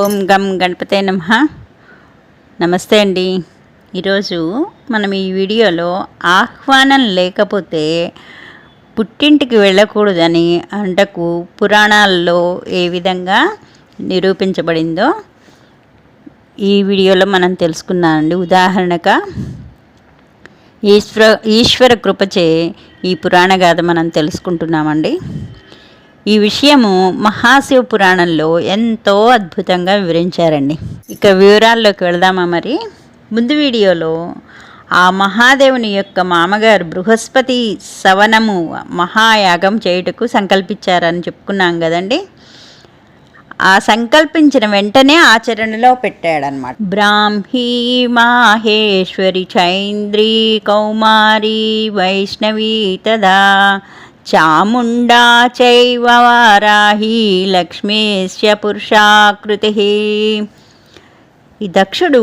ఓం గం గణపతే నమ. నమస్తే అండి. ఈరోజు మనం ఈ వీడియోలో ఆహ్వానం లేకపోతే పుట్టింటికి వెళ్ళకూడదని అంటకు పురాణాల్లో ఏ విధంగా నిరూపించబడిందో ఈ వీడియోలో మనం తెలుసుకున్నామండి ఉదాహరణగా ఈశ్వర ఈశ్వర కృపచే ఈ పురాణ గాథ మనం తెలుసుకుంటున్నామండి. ఈ విషయము మహాశివ పురాణంలో ఎంతో అద్భుతంగా వివరించారండి. ఇక వివరాల్లోకి వెళదామా మరి? ముందు వీడియోలో ఆ మహాదేవుని యొక్క మామగారు బృహస్పతి సవనము మహాయాగం చేయుటకు సంకల్పించారని చెప్పుకున్నాం కదండి. ఆ సంకల్పించిన వెంటనే ఆచరణలో పెట్టాడనమాట బ్రాహ్మీ మాహేశ్వరి చైంద్రీ కౌమారి వైష్ణవి తదా చాముండా చైవ వారాహి లక్ష్మీస్య పురుషాకృతి. ఈ దక్షుడు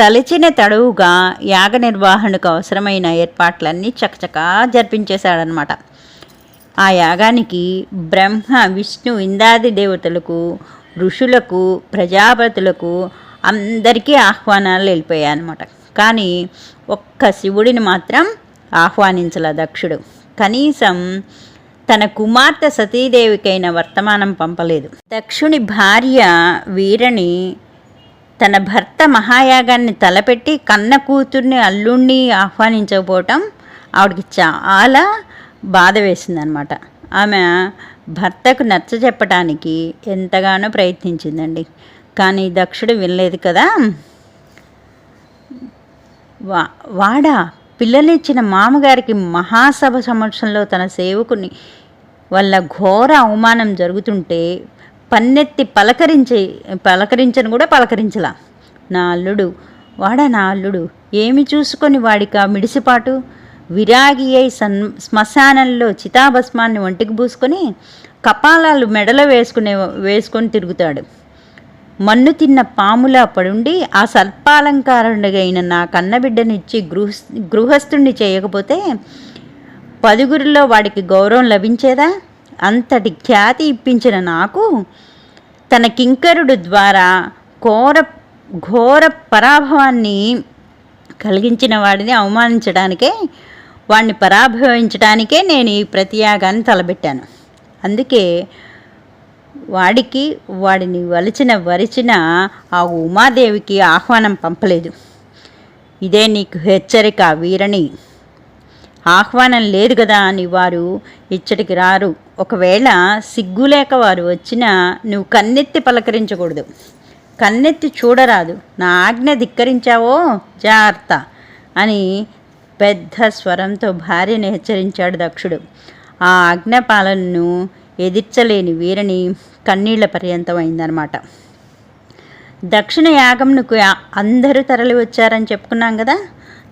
తలచిన తడవుగా యాగ నిర్వహణకు అవసరమైన ఏర్పాట్లన్నీ చకచకా జరిపించేశాడనమాట ఆ యాగానికి బ్రహ్మ విష్ణు ఇందాది దేవతలకు ఋషులకు ప్రజాపతులకు అందరికీ ఆహ్వానాలు వెళ్ళిపోయాయి అనమాట కానీ ఒక్క శివుడిని మాత్రం ఆహ్వానించల దక్షుడు. కనీసం తన కుమార్తె సతీదేవికైన వర్తమానం పంపలేదు. దక్షుని భార్య వీరని తన భర్త మహాయాగాన్ని తలపెట్టి కన్న కూతుర్ని అల్లుణ్ణి ఆహ్వానించకపోవటం ఆవిడకి చాలా బాధ వేసిందనమాట. ఆమె భర్తకు నచ్చ చెప్పటానికి ఎంతగానో ప్రయత్నించిందండి. కానీ దక్షుడు వినలేదు కదా. వా వాడా? పిల్లలిచ్చిన మామగారికి మహాసభ సమక్షంలో తన సేవకుని వల్ల ఘోర అవమానం జరుగుతుంటే పన్నెత్తి పలకరించి పలకరించను కూడా పలకరించలా. నా అల్లుడు వాడా నా అల్లుడు ఏమి చూసుకొని వాడికా మిడిసిపాటు? విరాగి అయి సన్ శ్మశానంలో చితాభస్మాన్ని ఒంటికి పూసుకొని కపాలాలు మెడలో వేసుకునే వేసుకొని తిరుగుతాడు. మన్ను తిన్న పాములా పడుండి ఆ సర్పాలంకారుడైన నా కన్నబిడ్డనిచ్చి గృహ గృహస్థుణ్ణి చేయకపోతే పదుగురిలో వాడికి గౌరవం లభించేదా? అంతటి ఖ్యాతి ఇప్పించిన నాకు తన కింకరుడు ద్వారా ఘోర ఘోర పరాభవాన్ని కలిగించిన వాడిని అవమానించడానికే వాడిని పరాభవించడానికే నేను ఈ ప్రతియాగాన్ని తలబెట్టాను. అందుకే వాడికి వాడిని వలిచిన వరిచిన ఆ ఉమాదేవికి ఆహ్వానం పంపలేదు. ఇదే నీకు హెచ్చరిక వీరని. ఆహ్వానం లేదు కదా అని వారు ఇచ్చటికి రారు. ఒకవేళ సిగ్గులేక వారు వచ్చినా నువ్వు కన్నెత్తి పలకరించకూడదు. కన్నెత్తి చూడరాదు. నా ఆజ్ఞ ధిక్కరించావో జాగ్రత్త అని పెద్ద స్వరంతో భార్యను హెచ్చరించాడు దక్షుడు. ఆ ఆజ్ఞపాలనను ఎదిర్చలేని వీరని కన్నీళ్ళ పర్యంతం అయిందనమాట దక్షిణ యాగంకు అందరూ తరలి వచ్చారని చెప్పుకున్నాం కదా?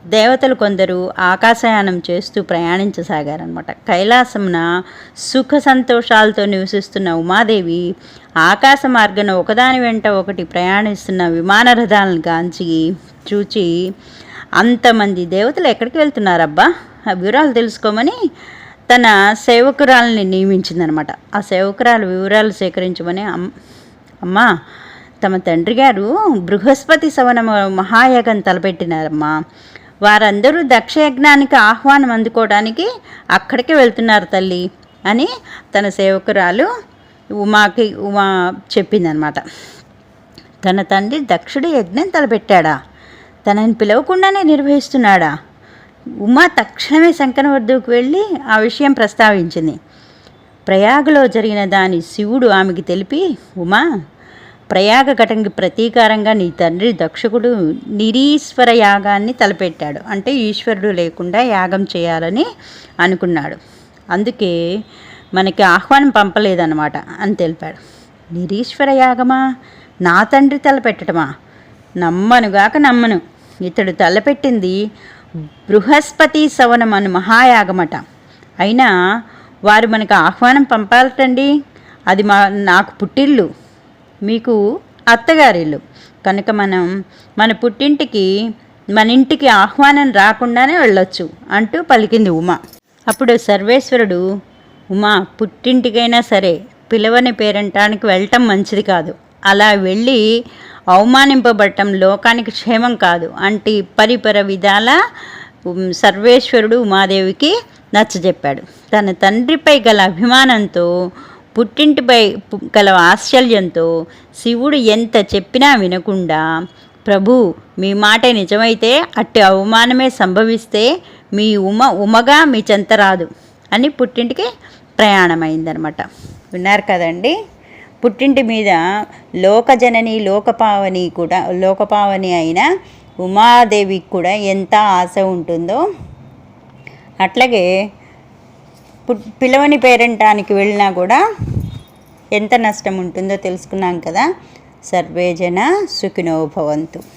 దేవతలు కొందరు ఆకాశయానం చేస్తూ ప్రయాణించసాగారనమాట కైలాసమున సుఖ సంతోషాలతో నివసిస్తున్న ఉమాదేవి ఆకాశ మార్గన ఒకదాని వెంట ఒకటి ప్రయాణిస్తున్న విమాన రథాలను గాంచి చూచి అంతమంది దేవతలు ఎక్కడికి వెళ్తున్నారబ్బా? ఆ వివరాలు తెలుసుకోమని తన సేవకురాలని నియమించిందనమాట. ఆ సేవకురాలు వివరాలు సేకరించమని అమ్ అమ్మా తమ తండ్రి గారు బృహస్పతి సవన మహాయాగం తలపెట్టినారమ్మా. వారందరూ దక్షయజ్ఞానికి ఆహ్వానం అందుకోవడానికి అక్కడికి వెళ్తున్నారు తల్లి అని తన సేవకురాలు ఉమాకి ఉమా చెప్పిందనమాట. తన తండ్రి దక్షుడు యజ్ఞం తలపెట్టాడా? తనని పిలవకుండానే నిర్వహిస్తున్నాడా? ఉమా తక్షణమే శంకరవర్ధుకు వెళ్ళి ఆ విషయం ప్రస్తావించింది. ప్రయాగలో జరిగిన దాని శివుడు ఆమెకి తెలిపి ఉమా ప్రయాగ ఘటనకి ప్రతీకారంగా నీ తండ్రి దక్షకుడు నిరీశ్వర యాగాన్ని తలపెట్టాడు. అంటే ఈశ్వరుడు లేకుండా యాగం చేయాలని అనుకున్నాడు. అందుకే మనకి ఆహ్వానం పంపలేదన్నమాట అని తెలిపాడు. నిరీశ్వర యాగమా? నా తండ్రి తలపెట్టడమా నమ్మనుగాక నమ్మను. ఇతడు తలపెట్టింది బృహస్పతి సవనం అను మహాయాగమట. అయినా వారు మనకు ఆహ్వానం పంపాలటండి. అది మా నాకు పుట్టిల్లు. మీకు అత్తగారిల్లు. కనుక మనం మన పుట్టింటికి మన ఇంటికి ఆహ్వానం రాకుండానే వెళ్ళొచ్చు అంటూ పలికింది ఉమ. అప్పుడు సర్వేశ్వరుడు ఉమా పుట్టింటికైనా సరే పిలవని పేరంటానికి వెళ్ళటం మంచిది కాదు. అలా వెళ్ళి అవమానింపబడటం లోకానికి క్షేమం కాదు. అంటే పరిపర విధాల సర్వేశ్వరుడు ఉమాదేవికి నచ్చజెప్పాడు. తన తండ్రిపై గల అభిమానంతో పుట్టింటిపై గల ఆశ్చర్యంతో శివుడు ఎంత చెప్పినా వినకుండా ప్రభు మీ మాట నిజమైతే అట్టి అవమానమే సంభవిస్తే మీ ఉమ ఉమగా మీ చెంత రాదు అని పుట్టింటికి ప్రయాణమైందనమాట. విన్నారు కదండి? పుట్టింటి మీద లోకజనని లోకపావని కూడా లోకపావని అయిన ఉమాదేవికి కూడా ఎంత ఆశ ఉంటుందో అట్లాగే పుట్ పిలవని పేరంటానికి వెళ్ళినా కూడా ఎంత నష్టం ఉంటుందో తెలుసుకున్నాం కదా. సర్వేజన సుఖినోభవంతు భవంతు.